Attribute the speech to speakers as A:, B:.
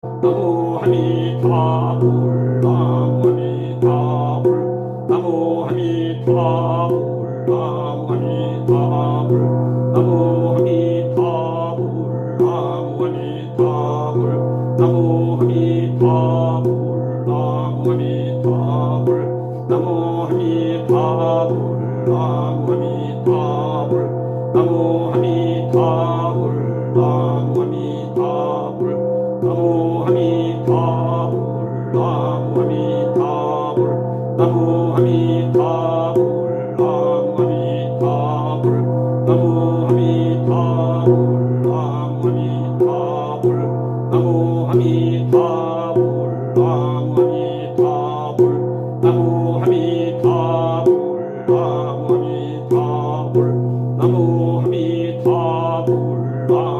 A: 나무 아미타불 나무 아미타불 나무 아미타불 나무 아미타불 나무 아미타불 나무 아미타불 나무 아미타불 나무 아미타불 나무 아미타불 나무 아미타불 나무 아미타불 나무 나무 하미 다불 나무 하미 다불 나무